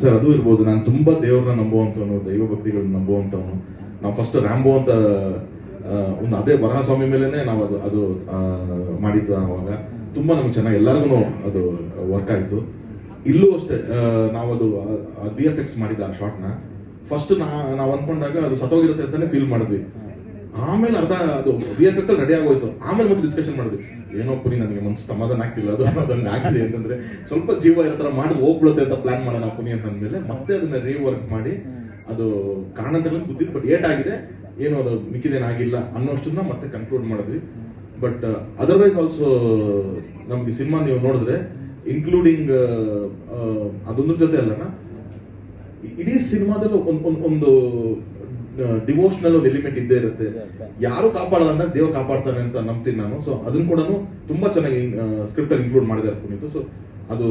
Sir, ಅದು ಇರ್ಬೋದು. ನಾನು ತುಂಬಾ ದೇವ್ರನ್ನ ನಂಬುವಂತವನು, ದೈವ ಭಕ್ತಿಗಳನ್ನ ನಂಬುವಂತವನು. ನಾವು ಫಸ್ಟ್ ರ್ಯಾಂಬೋ ಅಂತ ಒಂದು ಅದೇ ವರಹಸ್ವಾಮಿ ಮೇಲೆನೆ ನಾವು ಅದು ಅದು ಮಾಡಿದ್ದು ಅವಾಗ ತುಂಬಾ ನಮ್ಗೆ ಚೆನ್ನಾಗಿ ಎಲ್ಲರಿಗೂ ಅದು ವರ್ಕ್ ಆಯ್ತು. ಇಲ್ಲೂ ಅಷ್ಟೇ ನಾವು ಅದು ಬಿ ಎಫ್ ಎಕ್ಸ್ ಮಾಡಿದ್ದ ಆ ಶಾರ್ಟ್ನ ಫಸ್ಟ್ ನಾ, ನಾವು ಅನ್ಕೊಂಡಾಗ ಅದು ಸತ್ತೋಗಿರುತ್ತೆ ಅಂತಾನೆ ಫೀಲ್ ಮಾಡಿದ್ವಿ. ಆಮೇಲೆ ಅರ್ಧ ಅದು ಬಿ ಎಫ್ ಎಕ್ಸ್ ಅಲ್ಲಿ ರೆಡಿ ಆಗೋಯ್ತು. ಆಮೇಲೆ ಮತ್ತೆ ಡಿಸ್ಕಷನ್ ಮಾಡಿದ್ವಿ. ಏನೋ ಪುನಿ ನನಗೆ ಮನ್ಸು ಸಮಾಧಾನ ಆಗ್ತಿಲ್ಲ, ಅದು ಅನ್ನೋದಂಗೆ ಆಗಿದೆ ಅಂತಂದ್ರೆ ಸ್ವಲ್ಪ ಜೀವ ಇರೋ ತರ ಮಾಡಿ ಹೋಗ್ಬಿಡುತ್ತೆ ಅಂತ ಪ್ಲಾನ್ ಮಾಡೋಣ ಪುನಿ ಅಂತ ಅಂದ್ಮೇಲೆ ಮತ್ತೆ ಅದನ್ನ ರೀವರ್ಕ್ ಮಾಡಿ ಅದು ಕಾರಣದಲ್ಲಿ ಗೊತ್ತಿಲ್ಲ ಬಟ್ ಏಟ್ ಆಗಿದೆ. ಏನು ಅದು ಮಿಕ್ಕಿದೇನಾಗಿಲ್ಲ ಅನ್ನೋಷ್ಟನ್ನ ಮತ್ತೆ ಕನ್ಕ್ಲೂಡ್ ಮಾಡಿದ್ವಿ. ಬಟ್ ಅದರ್ವೈಸ್ ಆಲ್ಸೋ ನಮ್ಗೆ ಸಿನಿಮಾ ನೀವು ನೋಡಿದ್ರೆ ಇನ್ಕ್ಲೂಡಿಂಗ್ ಅದೊಂದ್ರ ಜೊತೆ ಅಲ್ಲನ ಇಡೀ ಸಿನಿಮಾದಲ್ಲಿ ಒಂದ್- ಒಂದು ಡಿವೋಷನಲ್ ಒಂದು ಎಲಿಮೆಂಟ್ ಇದ್ದೇ ಇರುತ್ತೆ. ಯಾರು ಕಾಪಾಡಲ್ಲ ಅಂದಾಗ ದೇವ್ರು ಕಾಪಾಡ್ತಾನೆ ಅಂತ ನಂಬ್ತೀನಿ ನಾನು. ಸೊ ಅದನ್ನ ಕೂಡ ತುಂಬಾ ಚೆನ್ನಾಗಿ ಸ್ಕ್ರಿಪ್ಟ್ ಅಲ್ಲಿ ಇನ್ಕ್ಲೂಡ್ ಮಾಡಿದ್ದಾರೆ ಪುನೀತ್. ಸೊ ಅದು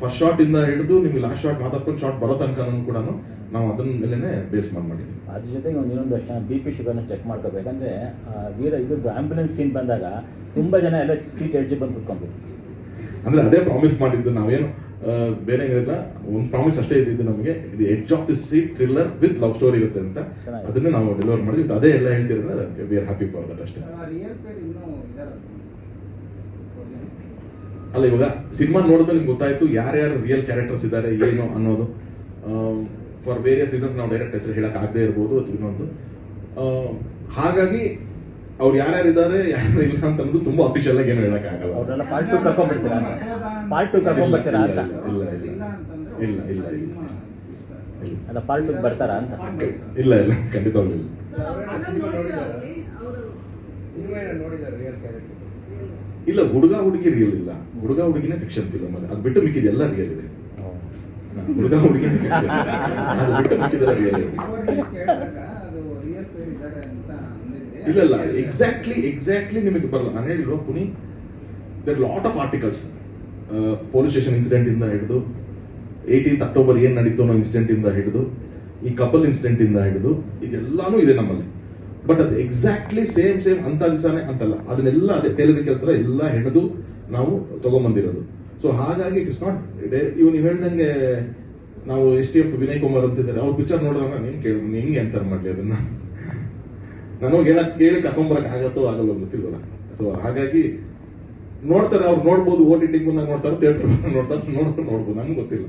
ಫಸ್ಟ್ ಶಾರ್ಟ್ ಇಂದ ಹಿಡಿದು ನಿಮ್ಗೆ ಲಾಸ್ಟ್ ಶಾಟ್ ಮಾತಾಡ್ಕೊಂಡು ಶಾರ್ಟ್ ಬರೋ ತನಕ ಕೂಡ ನಾವು ಅದನ್ನ ಮೇಲೆನೆ ಬೇಸ್ ಮಾಡಿ ಮಾಡಿದ್ದೀವಿ ಅದ್ರ ಜೊತೆಗೆ ಒಂದು ಇನ್ನೊಂದು ಜನ ಬಿ ಪಿ ಶುಗರ್ನ ಚೆಕ್ ಮಾಡ್ಕೋಬೇಕಂದ್ರೆ ವೀರ ಇದು ಆಂಬ್ಯುಲೆನ್ಸ್ ಸೀನ್ ಬಂದಾಗ ತುಂಬಾ ಜನ ಎಲ್ಲ ಸೀಟ್ ಎಡ್ಜಿ ಬಂದು ಕುತ್ಕೊಂಡ್ಬಿಟ್ಟು ಅಂದ್ರೆ ಅದೇ ಪ್ರಾಮಿಸ್ ಮಾಡಿದ್ದು ನಾವೇನು ಬೇರೆ ಏನಿಲ್ಲ ಒಂದು ಪ್ರಾಮಿಸ್ ಅಷ್ಟೇ ಇದ್ದಿದ್ದು ನಮಗೆ. ಇದು edge of the seat thriller with love story ಇರುತ್ತೆ ಅಂತ. ಅದನ್ನ ನಾವು ಡೆಲಿವರ್ ಮಾಡಿದ್ವಿ. ಅದೇ ಎಲ್ಲ ಹೇಳ್ತಿದ್ರೆ we are happy for that ಅಷ್ಟೇ. ರಿಯಲ್ ಪೇರ್ ಇನ್ನೂ ಇದಾರಲ್ಲ ಅಲ್ಲ ಇವಾಗ ಸಿನಿಮಾ ನೋಡಿದ್ಮೇಲೆ ನಿಮ್ಗೆ ಗೊತ್ತಾಯ್ತು ಯಾರ್ಯಾರು ರಿಯಲ್ ಕ್ಯಾರೆಕ್ಟರ್ಸ್ ಇದ್ದಾರೆ ಏನು ಅನ್ನೋದು. ಫಾರ್ ವೇರಿಯಸ್ ರೀಸನ್ಸ್ ನಾವು ಡೈರೆಕ್ಟ್ ಹೆಸರು ಹೇಳಕ್ ಆಗದೆ ಇರ್ಬೋದು ಅಥವಾ ಇನ್ನೊಂದು. ಆ, ಹಾಗಾಗಿ ಅವ್ರು ಯಾರ್ಯಾರು ಇದ್ದಾರೆ ಯಾರು ಇಲ್ಲ ಅಂತ ಅನ್ನೋದು ತುಂಬಾ ಅಫಿಷಿಯಲ್ ಆಗಿ ಏನು ಹೇಳಕ್ ಆಗಲ್ಲ ಅವ್ರನ್ನೆಲ್ಲ ಪಾರ್ಟ್ ಟು ಕರ್ಕೊಂಡ್ಬಿಡ್ತೀರಾ? ಪಾರ್ಟ್ ಟು ಕರ್ಕೊಂಡ್ಬರ್ತೀರಾ ಅಂತ? ಇಲ್ಲ ಇಲ್ಲ ಇಲ್ಲ ಇಲ್ಲ ಅಲ್ಲ ಪಾರ್ಟ್ ಟು ಬರ್ತಾರಾ ಅಂತ? ಇಲ್ಲ ಇಲ್ಲ ಖಂಡಿತವಾಗ್ಲೂ ಇಲ್ಲ. ಇಲ್ಲ ಹುಡುಗ ಹುಡುಗಿ ರಿಯಲ್ ಇಲ್ಲ. ಹುಡುಗ ಹುಡುಗಿನೇ ಫಿಕ್ಷನ್ ಫಿಲಮ್ ಅಲ್ಲಿ ಅದು ಬಿಟ್ಟು ಮಿಕ್ಕಿದೆಲ್ಲ ರಿಯಲ್ ಇದೆ. ಹುಡುಗ ಹುಡುಗಿನೇ ಫಿಕ್ಷನ್ ಅದು ಬಿಟ್ಟು ಮಿಕ್ಕಿದೆಲ್ಲ ರಿಯಲ್ ಇದೆ. ಇಲ್ಲ ಇಲ್ಲ ಎಕ್ಸಾಕ್ಟ್ಲಿ ಎಕ್ಸಾಕ್ಟ್ಲಿ ನಿಮಗೆ ಬರಲ್ಲ. ನಾನು ಹೇಳಿರೋ Puni there lot of articles police station incident ಇಂದ ಹಿಡಿದು ಏಯ್ಟೀನ್ತ್ ಅಕ್ಟೋಬರ್ ಏನ್ ನಡೀತು ಅನ್ನೋ ಇನ್ಸಿಡೆಂಟ್ ಇಂದ ಹಿಡಿದು, ಈ ಕಪಲ್ ಇನ್ಸಿಡೆಂಟ್ ಇಂದ ಹಿಡಿದು, ಇದೆಲ್ಲಾನು ಇದೆ ನಮ್ಮಲ್ಲಿ. ಬಟ್ ಅದು ಎಕ್ಸಾಕ್ಟ್ಲಿ ಸೇಮ್ ಸೇಮ್ ಅಂತ ದಿವಸನೇ ಅಂತಲ್ಲ. ಅದನ್ನೆಲ್ಲ ಅದೇ ಟೇಲರ್ ಕೆಲಸ ಎಲ್ಲ ಹಿಡಿದು ನಾವು ತಗೊಂಬಂದಿರೋದು. ಸೊ ಹಾಗಾಗಿ ಇಟ್ ಇಸ್ ನಾಟ್ ಇವ್ ನೀವು ಹೇಳ್ದಂಗೆ ನಾವು S T F Vinay Kumar ಅಂತಿದ್ದಾರೆ. ಅವ್ರ ಪಿಕ್ಚರ್ ನೋಡೋಣ ನಾನು ಕೇಳಿ ಹೆಂಗೆ ಆನ್ಸರ್ ಮಾಡ್ಲಿ ಅದನ್ನ? ನಾನು ಹೇಳಕ್ ಕೇಳಿ ಕರ್ಕೊಂಬರಕ್ ಆಗತ್ತೋ ಆಗಲ್ಲ ಗೊತ್ತಿಲ್ವಲ್ಲ. ಸೊ ಹಾಗಾಗಿ ನೋಡ್ತಾರೆ, ಅವ್ರು ನೋಡ್ಬೋದು, ಓ ಟಿ ಬಂದಾಗ ನೋಡ್ತಾರೆ, ಥಿಯೇಟರ್ ನೋಡ್ತಾರೆ ನೋಡ್ತಾರೆ, ನೋಡ್ಬೋದು ನನ್ಗೆ ಗೊತ್ತಿಲ್ಲ.